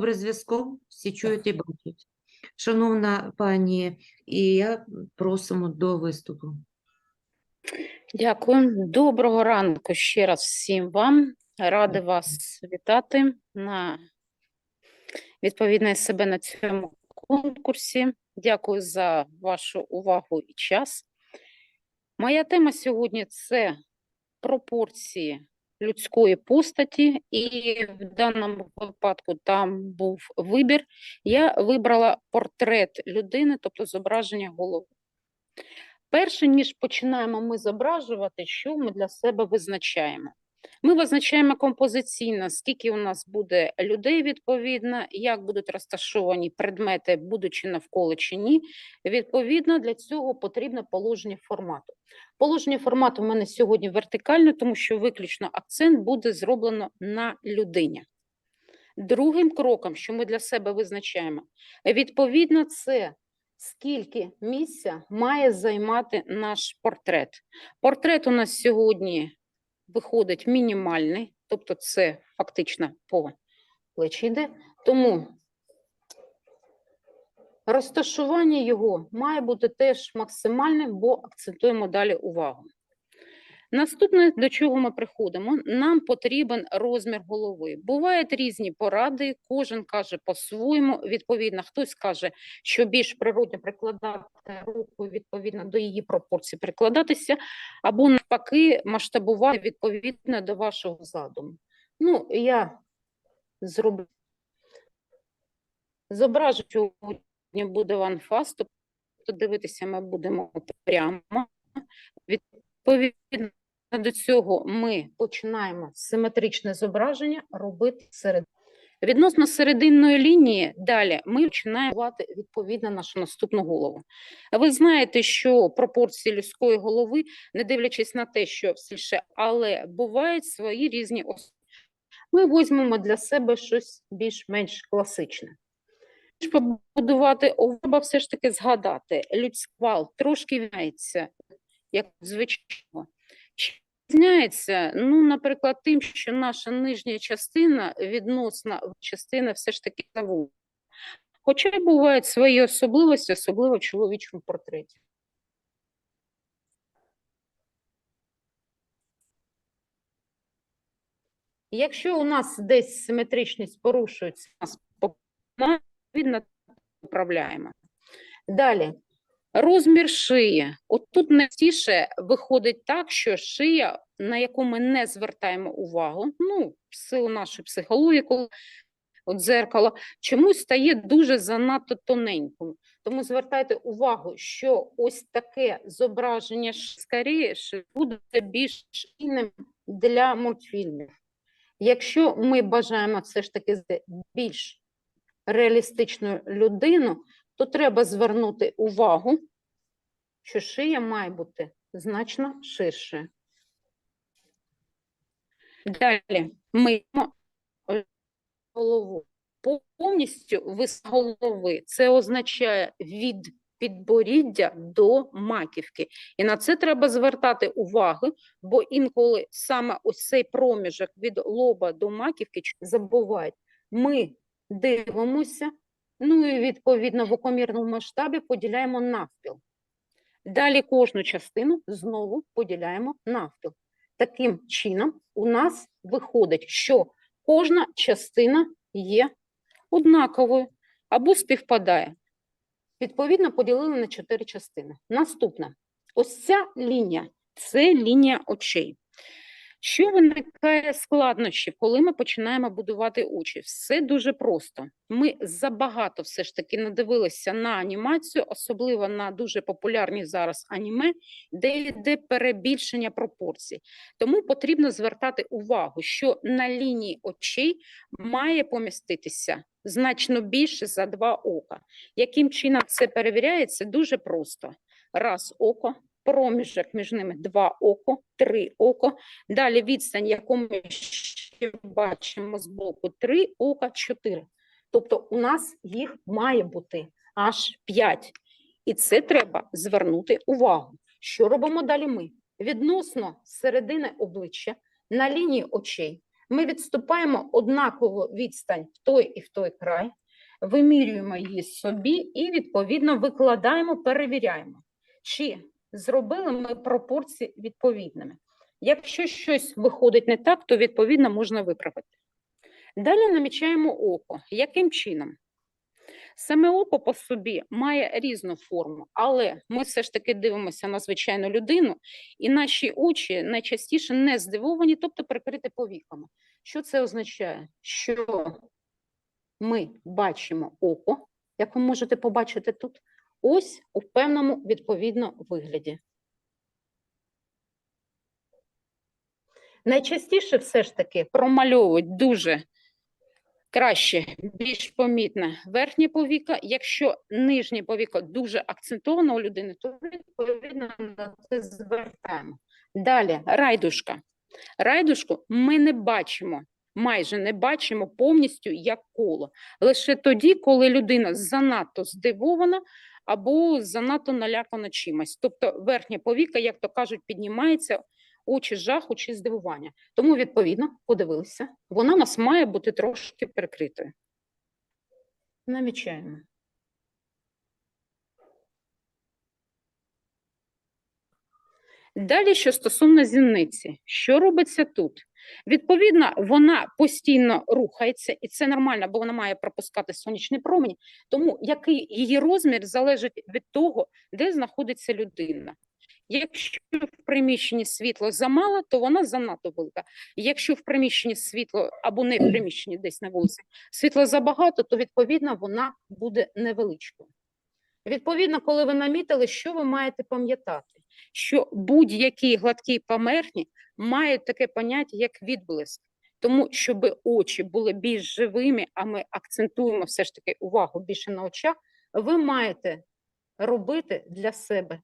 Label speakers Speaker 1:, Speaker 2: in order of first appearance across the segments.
Speaker 1: добре зв'язком, всі чують і бачать. Шановна пані, і я просимо до виступу.
Speaker 2: Дякую. Доброго ранку ще раз всім вам. Ради вас вітати на відповідне себе на цьому конкурсі. Дякую за вашу увагу і час. Моя тема сьогодні це пропорції людської постаті, і в даному випадку там був вибір. Я вибрала портрет людини, тобто зображення голови. Перше, ніж починаємо ми зображувати, що ми для себе визначаємо. Ми визначаємо композиційно, скільки у нас буде людей відповідно, як будуть розташовані предмети, будучи навколо чи ні. Відповідно, для цього потрібно положення формату. Положення формату в мене сьогодні вертикальне, тому що виключно акцент буде зроблено на людині. Другим кроком, що ми для себе визначаємо, відповідно, це скільки місця має займати наш портрет. Портрет у нас сьогодні виходить мінімальний, тобто це фактично по плечі йде. Тому розташування його має бути теж максимальним, бо акцентуємо далі увагу. Наступне, до чого ми приходимо, нам потрібен розмір голови. Бувають різні поради, кожен каже по-своєму. Відповідно, хтось каже, що більш природно прикладати руку відповідно до її пропорцій прикладатися, або навпаки масштабувати відповідно до вашого задуму. Ну, я зроблю. Зображу, сьогодні буде ванфас, тобто дивитися ми будемо прямо. Відповідно до цього ми починаємо симетричне зображення робити серед. Відносно серединної лінії, далі ми починаємо будувати відповідно нашу наступну голову. Ви знаєте, що пропорції людської голови, не дивлячись на те, що все, але бувають свої різні особи. Ми візьмемо для себе щось більш-менш класичне. Побудувати треба все ж таки згадати, людський вал трошки міняється, як звичайно. Чи Відрізняється, ну, наприклад, тим, що наша нижня частина відносно частини все ж таки заву. Хоча й бувають свої особливості, особливо в чоловічому портреті. Якщо у нас десь симетричність порушується, нас по- відповідно управляємо. Далі. Розмір шиї. От тут найчастіше виходить так, що шия, на яку ми не звертаємо увагу, ну, в силу нашої психології, коли от дзеркало, чомусь стає дуже занадто тоненькою. Тому звертайте увагу, що ось таке зображення скоріше буде більш шийним для мультфільмів. Якщо ми бажаємо все ж таки більш реалістичну людину, то треба звернути увагу, що шия має бути значно ширше. Далі ми голову повністю вис голови. Це означає від підборіддя до маківки. І на це треба звертати увагу, бо інколи саме ось цей проміжок від лоба до маківки забувають. Ми дивимося, ну і відповідно в окомірному масштабі поділяємо навпіл. Далі кожну частину знову поділяємо навпіл. Таким чином у нас виходить, що кожна частина є однаковою або співпадає. Відповідно, поділили на чотири частини. Наступне. Ось ця лінія це лінія очей. Що виникає складнощів, коли ми починаємо будувати очі? Все дуже просто. Ми забагато все ж таки надивилися на анімацію, особливо на дуже популярні зараз аніме, де йде перебільшення пропорцій. Тому потрібно звертати увагу, що на лінії очей має поміститися значно більше за два ока. Яким чином це перевіряється? Дуже просто. Раз око, проміжок між ними два око, три око. Далі відстань, яку ми ще бачимо з боку, три ока, чотири. Тобто у нас їх має бути аж п'ять. І це треба звернути увагу. Що робимо далі ми? Відносно середини обличчя на лінії очей Ми відступаємо однаково відстань в той і в той край, вимірюємо її собі і, відповідно, викладаємо, перевіряємо, чи зробили ми пропорції відповідними. Якщо щось виходить не так, то відповідно можна виправити. Далі намічаємо око. Яким чином? Саме око по собі має різну форму, але ми все ж таки дивимося на звичайну людину, і наші очі найчастіше не здивовані, тобто прикриті повіками. Що це означає? Що ми бачимо око, як ви можете побачити тут, ось у певному відповідно вигляді. Найчастіше все ж таки промальовують дуже краще, більш помітне верхнє повіка. Якщо нижнє повіко дуже акцентовано у людини, то відповідно на це звертаємо. Далі райдушка. Райдушку ми не бачимо, майже не бачимо повністю як коло. Лише тоді, коли людина занадто здивована або занадто налякана чимось. Тобто верхня повіка, як то кажуть, піднімається очі жаху чи здивування. Тому, відповідно, подивилися, вона у нас має бути трошки перекритою. Намічаємо. Далі, що стосовно зіниці, що робиться тут? Відповідно, вона постійно рухається, і це нормально, бо вона має пропускати сонячні промені. Тому який її розмір залежить від того, де знаходиться людина. Якщо в приміщенні світло замало, то вона занадто велика. Якщо в приміщенні світло або не в приміщенні десь на вулиці світло забагато, то відповідно вона буде невеличкою. Відповідно, коли ви намітили, що ви маєте пам'ятати, що будь-які гладкі поверхні мають таке поняття, як відблиск. Тому, щоб очі були більш живими, а ми акцентуємо все ж таки увагу більше на очах, ви маєте робити для себе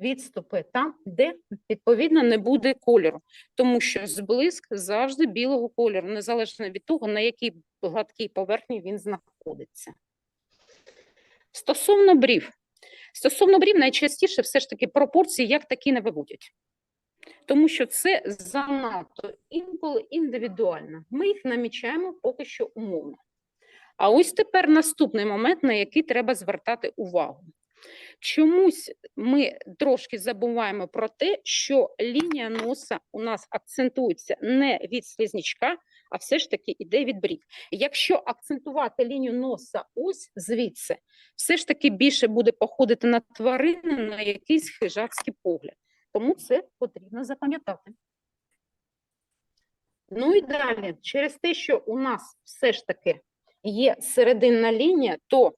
Speaker 2: відступи там, де відповідно не буде кольору, тому що зблиск завжди білого кольору, незалежно від того, на якій гладкій поверхні він знаходиться. Стосовно брів. Стосовно брів, найчастіше все ж таки пропорції як такі не виводять. Тому що це занадто інколи індивідуально. Ми їх намічаємо поки що умовно. А ось тепер наступний момент, на який треба звертати увагу. Чомусь ми трошки забуваємо про те, що лінія носа у нас акцентується не від слизнячка, а все ж таки йде від брів. Якщо акцентувати лінію носа ось звідси, все ж таки більше буде походити на тварину, на якийсь хижацький погляд. Тому це потрібно запам'ятати. Ну і далі, через те, що у нас все ж таки є серединна лінія, то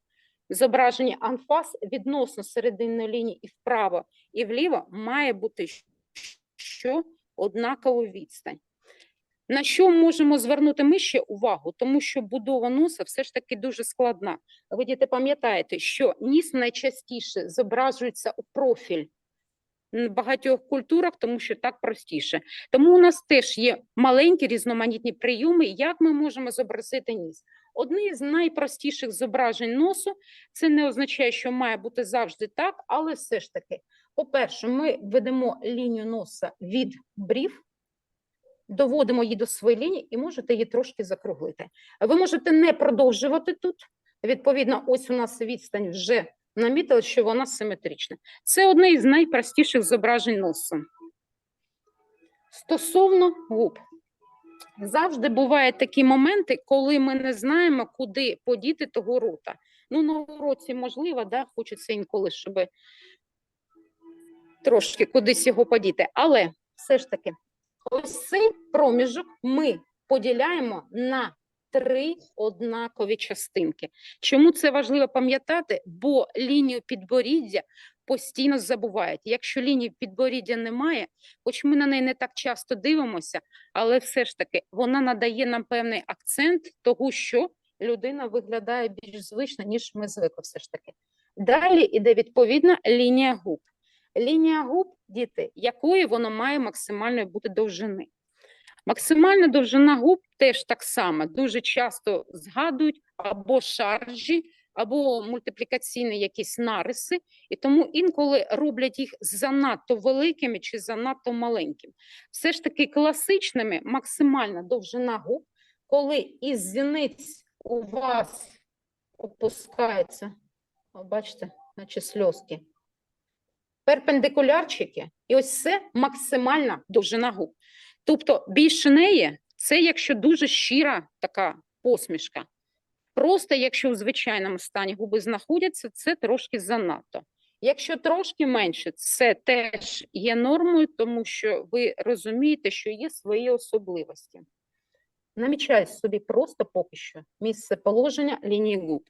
Speaker 2: зображення анфас відносно серединної лінії і вправо, і вліво має бути що однакова відстань. На що можемо звернути ми ще увагу? Тому що будова носа все ж таки дуже складна. Ви діти пам'ятаєте, що ніс найчастіше зображується у профіль в багатьох культурах, тому що так простіше. Тому у нас теж є маленькі різноманітні прийоми, як ми можемо зобразити ніс. Одне з найпростіших зображень носу це не означає, що має бути завжди так, але все ж таки, по-перше, ми ведемо лінію носа від брів, доводимо її до своєї і можете її трошки закруглити. Ви можете не продовжувати тут. Відповідно, ось у нас відстань вже намітили, що вона симетрична. Це одне із найпростіших зображень носу. Стосовно губ. Завжди бувають такі моменти, коли ми не знаємо, куди подіти того рота. Ну, на уроці можливо, да, хочеться інколи, щоб трошки кудись його подіти. Але все ж таки, ось цей проміжок ми поділяємо на три однакові частинки. Чому це важливо пам'ятати? Бо лінію підборіддя постійно забувають. Якщо лінії підборіддя немає, хоч ми на неї не так часто дивимося, але все ж таки вона надає нам певний акцент того, що людина виглядає більш звично, ніж ми звикли все ж таки. Далі іде відповідна лінія губ. Лінія губ, діти, якої воно має максимальної бути довжини. Максимальна довжина губ теж так само дуже часто згадують або шаржі, або мультиплікаційні якісь нариси, і тому інколи роблять їх занадто великими чи занадто маленькими. Все ж таки класичними максимальна довжина губ, коли із зіниць у вас опускається, бачите, наче сльозки, перпендикулярчики, і ось це максимальна довжина губ. Тобто більше неї це якщо дуже щира така посмішка. Просто якщо в звичайному стані губи знаходяться, це трошки занадто. Якщо трошки менше, це теж є нормою, тому що ви розумієте, що є свої особливості. Намічаю собі просто поки що місце положення лінії губ.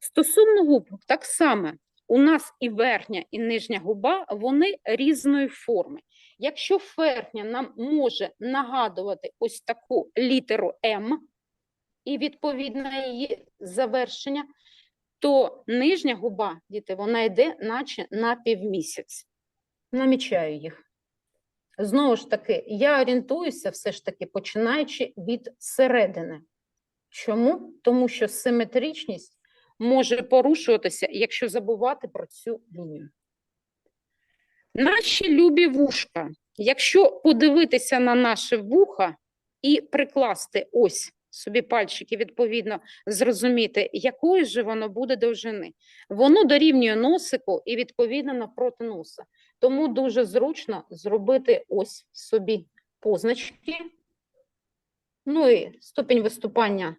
Speaker 2: Стосовно губ, так само у нас і верхня, і нижня губа, вони різної форми. Якщо верхня нам може нагадувати ось таку літеру М, і відповідно її завершення, то нижня губа, діти, вона йде наче на півмісяць. Намічаю їх. Знову ж таки, я орієнтуюся все ж таки, починаючи від середини. Чому? Тому що симетричність може порушуватися, якщо забувати про цю лінію. Наші любі вушка. Якщо подивитися на наше вуха і прикласти ось собі пальчики, відповідно, зрозуміти, якої ж воно буде довжини. Воно дорівнює носику і відповідно навпроти носа. Тому дуже зручно зробити ось собі позначки. Ну і ступінь виступання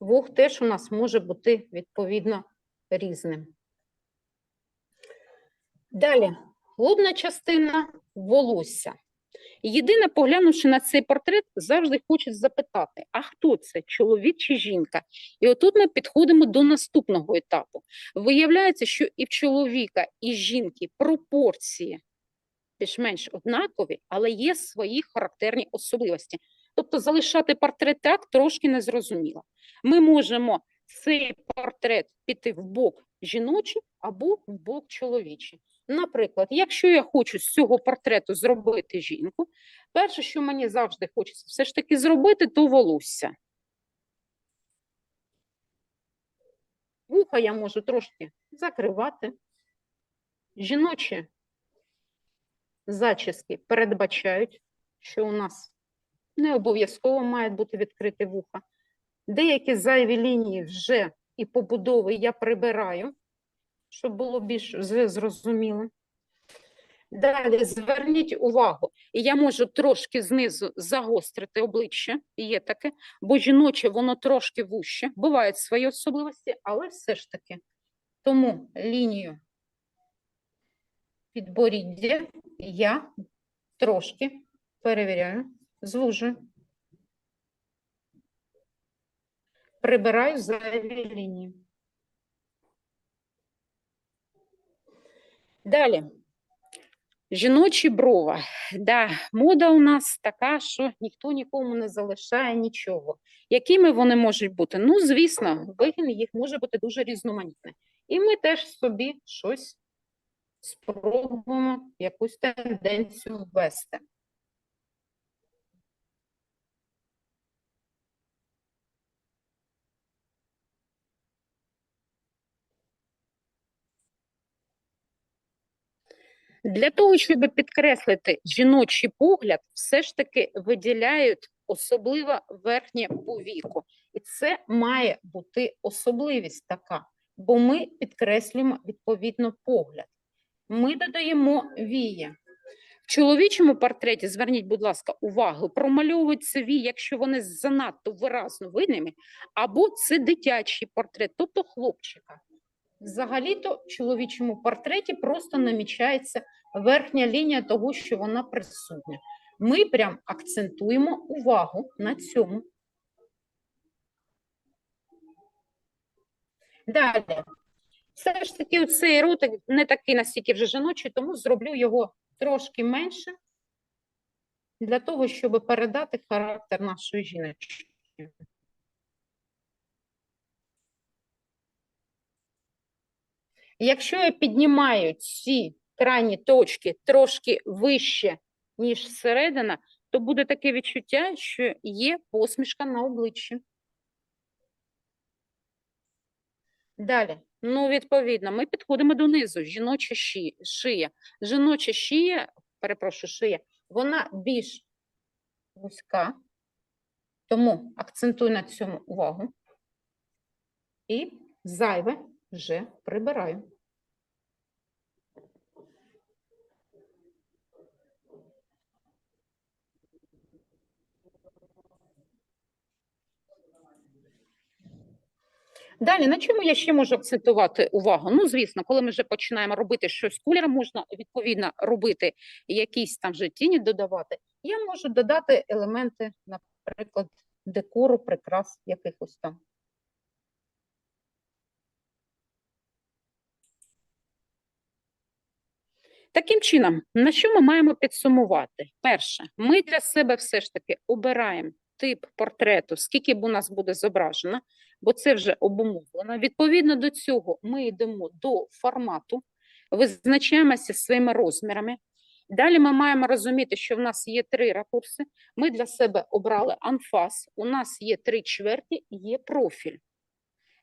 Speaker 2: вух теж у нас може бути відповідно різним. Далі, лобна частина волосся. Єдине, поглянувши на цей портрет, завжди хочуть запитати, а хто це, чоловік чи жінка? І отут ми підходимо до наступного етапу. Виявляється, що і в чоловіка, і жінки пропорції більш-менш однакові, але є свої характерні особливості. Тобто залишати портрет так трошки незрозуміло. Ми можемо цей портрет піти в бок жіночий або в бок чоловічий. Наприклад, якщо я хочу з цього портрету зробити жінку, перше, що мені завжди хочеться все ж таки зробити, то волосся. Вуха я можу трошки закривати. Жіночі зачіски передбачають, що у нас не обов'язково мають бути відкриті вуха. Деякі зайві лінії вже і побудови я прибираю, щоб було більш зрозуміло. Далі зверніть увагу, і я можу трошки знизу загострити обличчя, є таке, бо жіноче воно трошки вуще, бувають свої особливості, але все ж таки. Тому лінію підборіддя я трошки перевіряю, звужую. Прибираю зайві лінії. Далі. Жіночі брова. Да, мода у нас така, що ніхто нікому не залишає нічого. Якими вони можуть бути? Ну, звісно, вигін їх може бути дуже різноманітний. І ми теж собі щось спробуємо, якусь тенденцію ввести. Для того, щоб підкреслити жіночий погляд, все ж таки виділяють особливо верхнє повіко. І це має бути особливість така, бо ми підкреслюємо відповідно погляд. Ми додаємо вії. В чоловічому портреті, зверніть, будь ласка, увагу, промальовуються вії, якщо вони занадто виразно видимі, або це дитячий портрет, тобто хлопчика. Взагалі-то в чоловічому портреті просто намічається верхня лінія того, що вона присутня. Ми прям акцентуємо увагу на цьому. Далі. Все ж таки, цей ротик не такий настільки вже жіночий, тому зроблю його трошки менше для того, щоб передати характер нашої жіночки. Якщо я піднімаю ці крайні точки трошки вище, ніж середина, то буде таке відчуття, що є посмішка на обличчі. Далі, ну, відповідно, ми підходимо донизу. Жіноча шия. Жіноча шия, перепрошую, шия, вона більш вузька, тому акцентуй на цьому увагу. І зайве вже прибираю. Далі, на чому я ще можу акцентувати увагу? Ну, звісно, коли ми вже починаємо робити щось кольором, можна відповідно робити якісь там вже тіні додавати. Я можу додати елементи, наприклад, декору, прикрас якихось там. Таким чином, на що ми маємо підсумувати? Перше, ми для себе все ж таки обираємо тип портрету, скільки б у нас буде зображено, бо це вже обумовлено. Відповідно до цього ми йдемо до формату, визначаємося своїми розмірами. Далі ми маємо розуміти, що в нас є три ракурси. Ми для себе обрали анфас, у нас є три чверті, є профіль.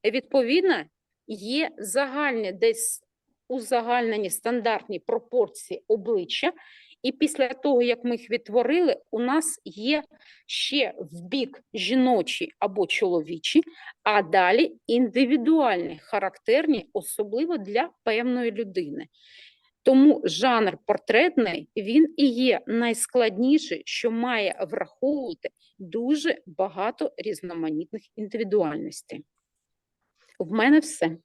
Speaker 2: Відповідно, є загальні десь узагальнені стандартні пропорції обличчя, і після того, як ми їх відтворили, у нас є ще в бік жіночі або чоловічі, а далі індивідуальні, характерні, особливо для певної людини. Тому жанр портретний він і є найскладніший, що має враховувати дуже багато різноманітних індивідуальностей. В мене все.